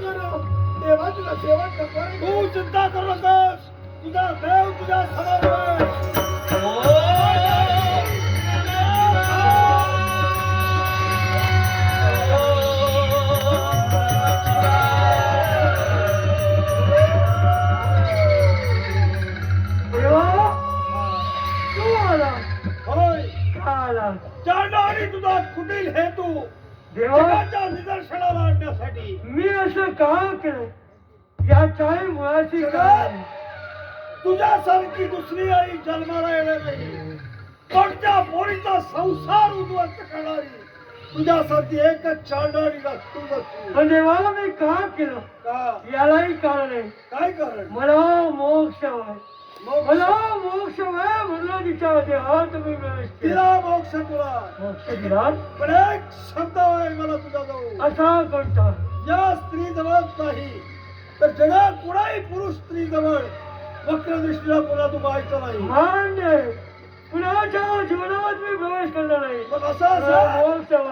सेवा तू चिंता करू नकोस. तुझा देव तुझ्या समोर आहे. देवा तू आला. होय. का आला? चांडाळी तुझा कुटील हेतू. देवा जगाच्या निदर्शनाला आणण्यासाठी. मी असं का केलं या चाळी मुळाची काय तुझ्यासारखी दुसरी आई जन्माला येणार नाही. कोणत्या पोरीचा संसार उद्ध्वस्त करणारी तुझ्यासारखी एकच नसू पण देवा मी का केलं? का? यालाही कारण आहे. काय कारण? मला मोक्ष आहे मग मला मोक्ष मी प्रवेश केला तिला मोक्ष तुला मोक्ष दिला पण एक शब्द आहे मला तुझा जाऊ. असा कोणता या स्त्री जवळच नाही तर जगात कुणाही पुरुष स्त्री जवळ वक्र दृष्टीला पुन्हा तू पाहायचं नाही. मान्य कुणाच्या जीवनात मी प्रवेश करणार नाही. मग असं मोक्ष. हा,